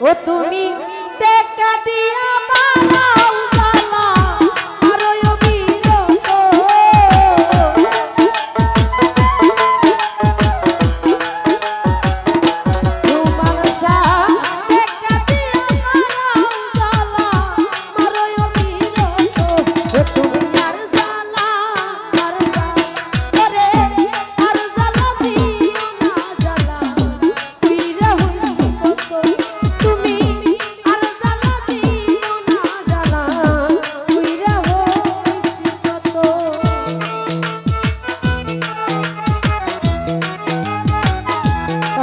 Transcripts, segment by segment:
ও তুমি দেখা দিয়া বাড়াও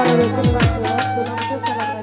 para